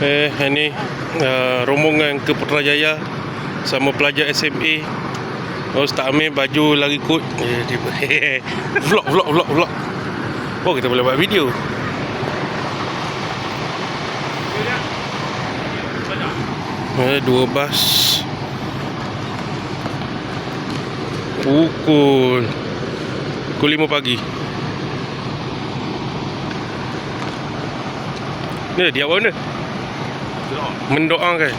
Eh, ini uh, rombongan ke Putrajaya sama pelajar SMA. Oh, Ustaz Amir baju lari kot. Eh, vlog, vlog, vlog, vlog. Oh, kita boleh buat video. Eh, dua bas. Pukul Pukul 5 pagi Ni dia awak mana? Mendoakan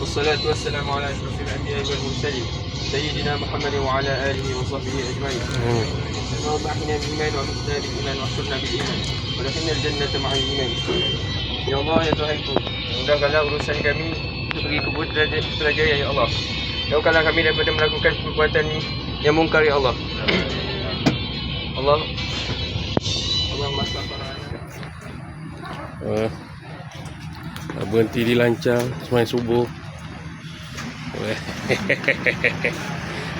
والصلاة والسلام على أشرف الأنبياء والمرسلين سيدنا محمد وعلى آله وصحبه أجمعين hmm. اللهم أحينا بالإيمان وأمتنا بالإيمان واحشرنا بالإيمان ودخلنا الجنة مع الإيمان Ya Allah ya Tuhanku Mudahkanlah urusan kami Pergi ke Putrajaya, Putrajaya ya Allah Jauhkanlah kami daripada melakukan perbuatan yang mungkar ya Allah Allah Allah uh, Berhenti di lancang Semain subuh.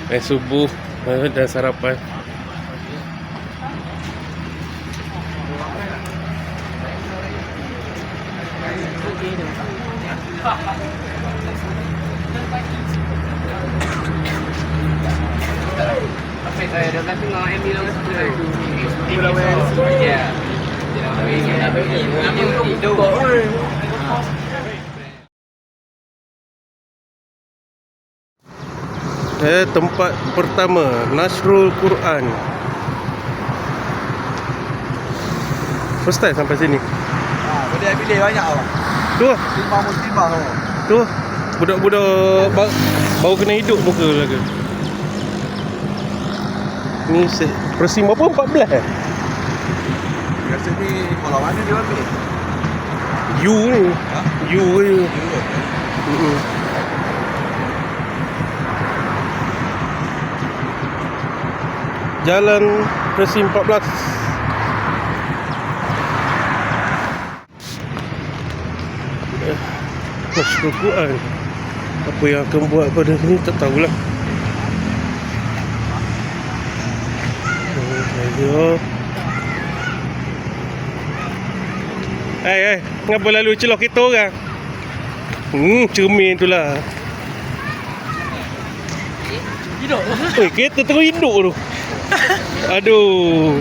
Semain subuh uh, Dan sarapan. Apa saya dah kata dengan Amy lah Ya. Eh, tempat pertama Nasrul Quran First time sampai sini Ha, boleh pilih banyak awak. Tu lah muslimah tu. Lah Budak-budak ba- Baru kena hidup muka lagi Ni se- Persim berapa? 14 eh? Biasa ni kalau mana dia? U ni Ha? U ke U Ya. Mm-mm. Jalan Persim 14 Eh, Nasrul Quran Apa yang akan buat pada sini tak tahulah Oh, ayo. Eh, eh, ngapa lalu celah kita orang? Hmm, cermin tu lah. Hidup. Oi, kereta terus hidup tu. Aduh.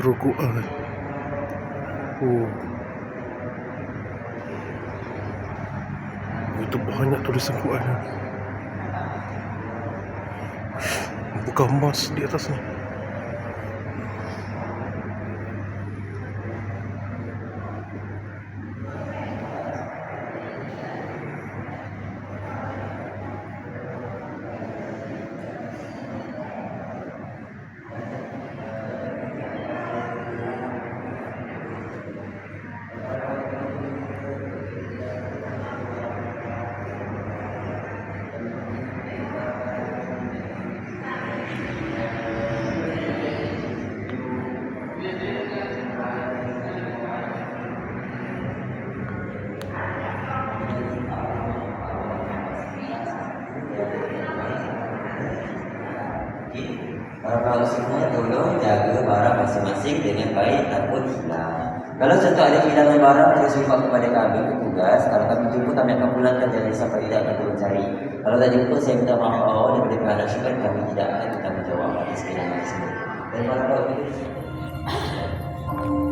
Quran. Oh. Itu banyak tulisan Quran. Bukan emas di atasnya. Para semua tolong jaga barang baik takut hilang. Kalau contoh ada kehilangan barang, terus report kepada kami petugas. Kalau kami jumpa, kami akan pulangkan jangan sampai tidak akan turun cari. Kalau tak jumpa, saya minta maaf awal daripada pihak nasional kami tidak akan bertanggungjawab atas kehilangan tersebut. Dan Bismillahirrahmanirrahim.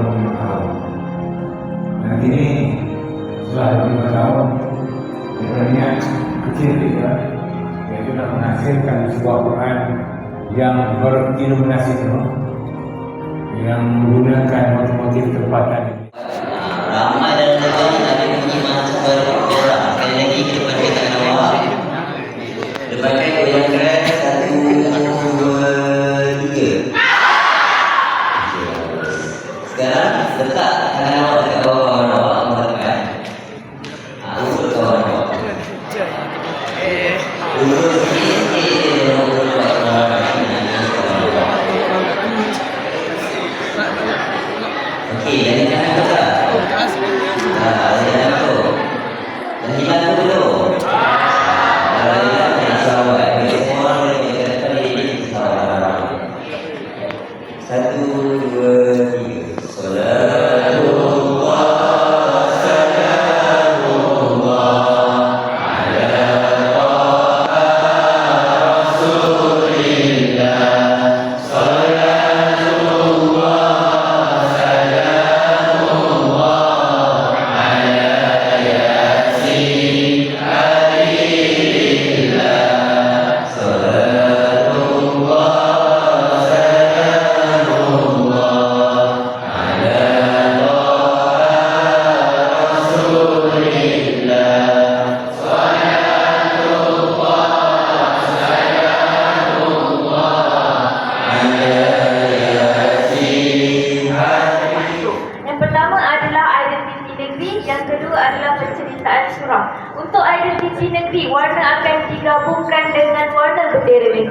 25 tahun. Dan kini setelah 25 tahun niat kecil kita yaitu nak menghasilkan sebuah Quran yang beriluminasi penuh yang menggunakan motif-motif tempatan Ramai dalam negeri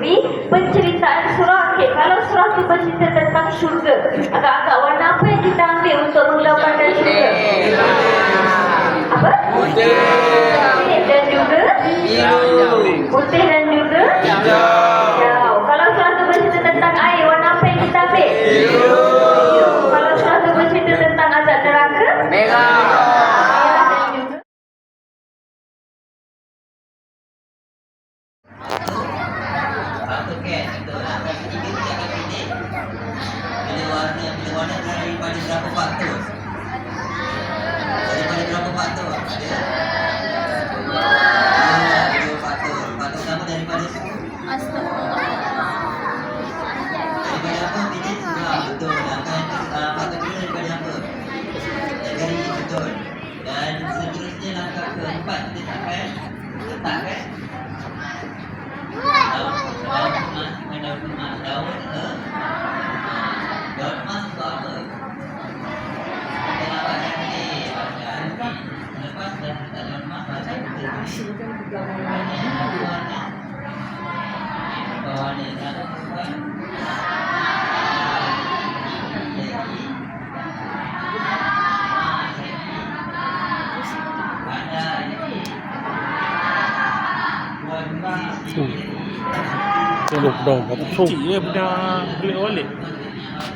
negeri. Penceritaan surah, okey, kalau surah itu bercerita tentang syurga, agak-agak warna apa yang kita ambil untuk menggambarkan syurga? Apa? Putih dan juga biru. Putih Kecil je benda beli balik.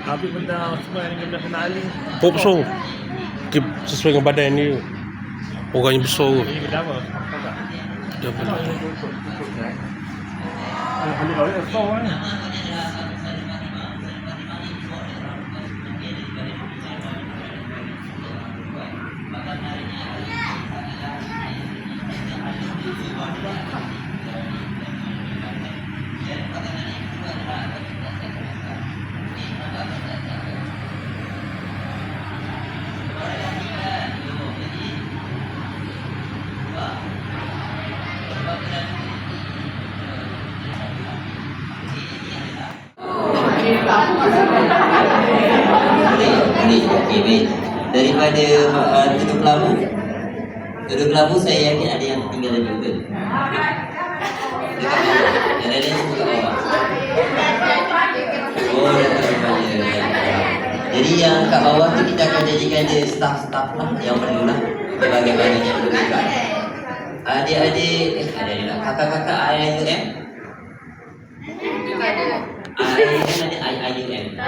Habis benda semua yang benda kena alih. Pop. Okay, sesuai dengan badan ni. Orang yang besar. Ini benda apa? Apa tak? Dia apa? Beli balik besar kan? Okey baik. Daripada uh, Tudung Kelabu. Tudung Kelabu saya yakin ada yang tinggal Dekat bawah. Yang lain semua kat bawah Oh, rupanya Jadi yang kat bawah tu kita akan jadikan dia staff-staff lah Yang perlulah Sebagai-bagai yang perlu dekat Adik-adik Eh, adik-adik lah. Kakak-kakak IUM IUM ada I- IUM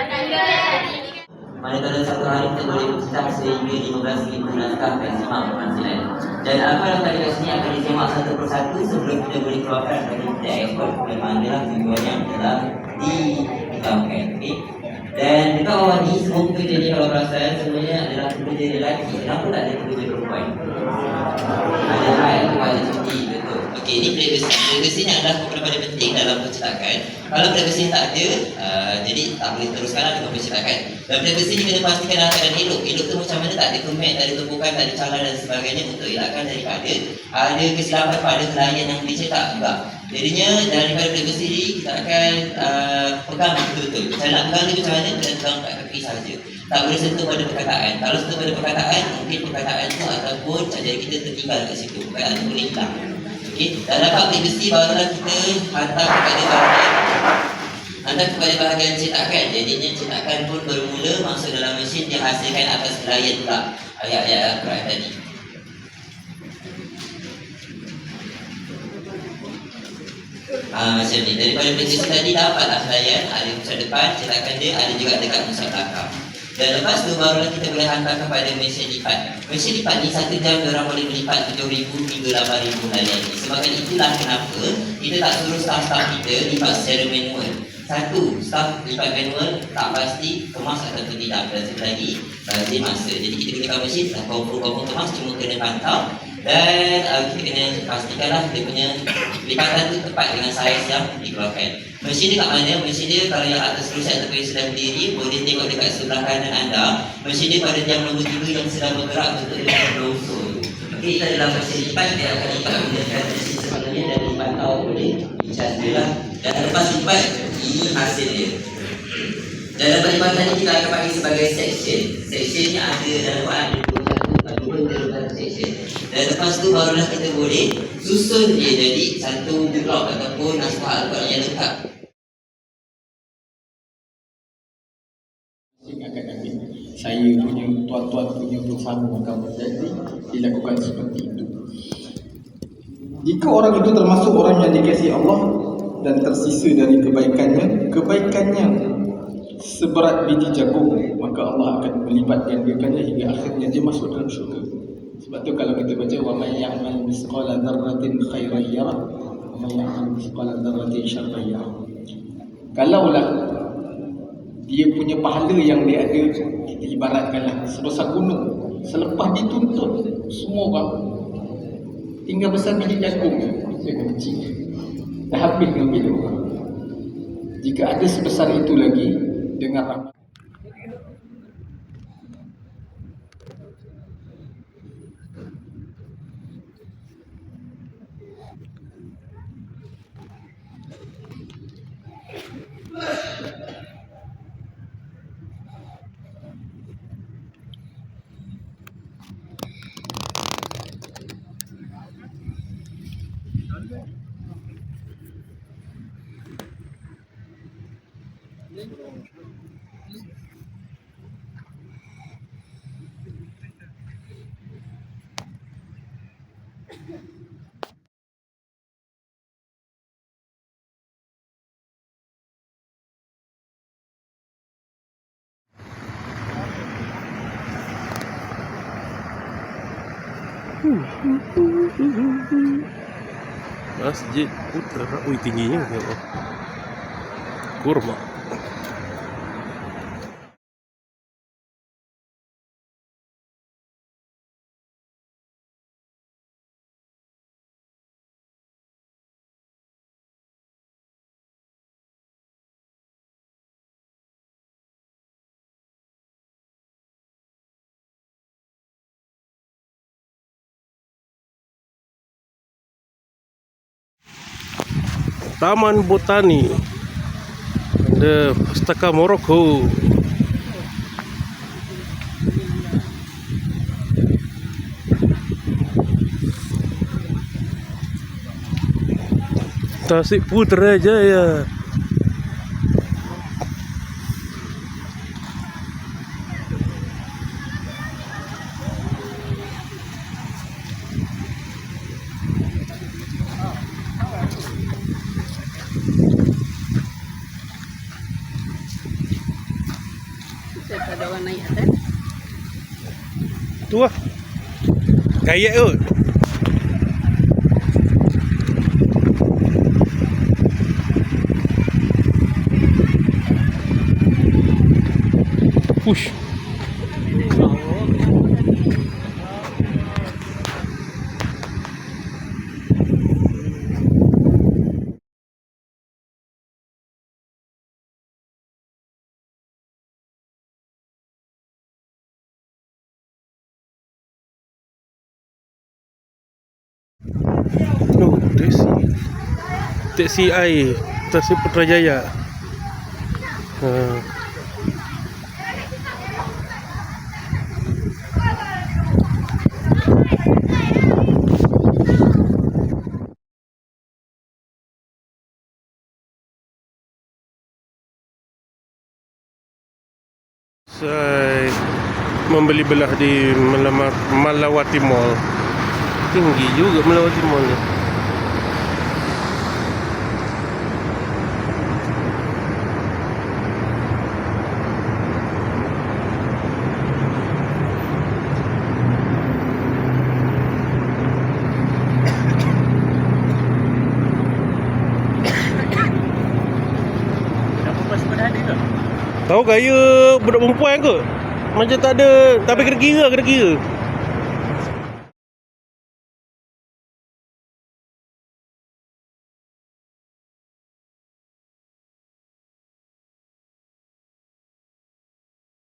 Manakala satu hari kita boleh mencipta sehingga 15 ribu naskah pensi penghasilan. Dan apa yang tadi kat sini akan disemak satu persatu sebelum kita boleh keluarkan dari kita memang adalah tujuan yang telah ditetapkan. Okay? Dan dekat bawah ni semua pekerja ni kalau perasan semuanya adalah pekerja lelaki. Kenapa tak ada pekerja perempuan? Ada hal kepada cuti betul. Okey, ini privacy. Privacy ni adalah perkara penting dalam pencetakan. Kalau privacy tak ada, uh, jadi tak boleh teruskan lah dengan pencetakan. Dan privacy ni kena pastikan dalam keadaan elok. Elok tu macam mana tak ada komen, tak ada tumpukan, tak ada calar dan sebagainya untuk elakkan daripada ada kesilapan pada klien yang dicetak juga. Jadinya daripada privacy ni kita akan uh, pegang betul-betul. Macam nak pegang ni macam mana, kita pegang kat kaki sahaja. Tak boleh sentuh pada perkataan. Kalau sentuh pada perkataan, mungkin perkataan tu ataupun jadi kita tertinggal kat situ. Perkataan tu boleh hilang. Okey, dan dapat privacy barulah kita hantar kepada bahagian hantar kepada bahagian cetakan. Jadinya cetakan pun bermula masuk dalam mesin dihasilkan atas klien pula ayat-ayat Al-Quran tadi. Ah, macam ni. Daripada prinsip tadi dapatlah klien ada pusat depan, cetakan dia ada juga dekat pusat belakang. Dan lepas tu barulah kita boleh hantar kepada mesin lipat. Mesin lipat ni satu jam orang boleh melipat 7,000 hingga 8,000 harian ni. Sebabkan itulah kenapa kita tak suruh staff-staff kita lipat secara manual. Satu, staff lipat manual tak pasti kemas ataupun tidak. Dan satu lagi, bazir masa. Jadi kita gunakan mesin, dah confirm-confirm kemas cuma kena pantau dan uh, kita kena pastikanlah dia punya lipatan tu tepat dengan saiz yang dikeluarkan. Mesin dia kat mana? Mesin dia kalau yang atas rusak ataupun yang sedang berdiri boleh tengok dekat sebelah kanan anda. Mesin dia pada jam nombor 3 yang sedang bergerak untuk dia berunsur. Okey, kita dalam mesin lipat dia akan lipat menggunakan mesin sebenarnya dan dipantau oleh Ichan dia. Dan lepas lipat, ini hasil dia. Dalam lipatan ni kita akan pakai sebagai section. Section ni ada dalam ada 21 ada 21 section. Dan lepas tu barulah kita boleh susun dia jadi satu blok ataupun naskah Al-Quran yang lengkap. saya punya tuan-tuan punya bersama akan menjadi dilakukan seperti itu jika orang itu termasuk orang yang dikasihi Allah dan tersisa dari kebaikannya kebaikannya seberat biji jagung maka Allah akan melipat gandakannya hingga akhirnya dia masuk dalam syurga sebab tu kalau kita baca wa may ya'mal misqala dzarratin khairan yarah wa may ya'mal misqala dzarratin syarran yarah. Kalaulah dia punya pahala yang dia ada kita ibaratkanlah sebesar gunung selepas dituntut semua orang tinggal besar biji jagung dia akan kecil. Dah habis dengan bila orang. Jika ada sebesar itu lagi dengan У нас здесь утро... Ой, ты не ел. Корма. Taman Botani. The Pustaka Morocco. Tasik Putrajaya. aí eu. Puxa. Teksi air. Teksi Putrajaya. Ha. Saya membeli belah di Malawati Mall. Tinggi juga Malawati Mall ni. Ke? Tahu gaya budak perempuan ke? Macam tak ada Tapi kena kira Kena kira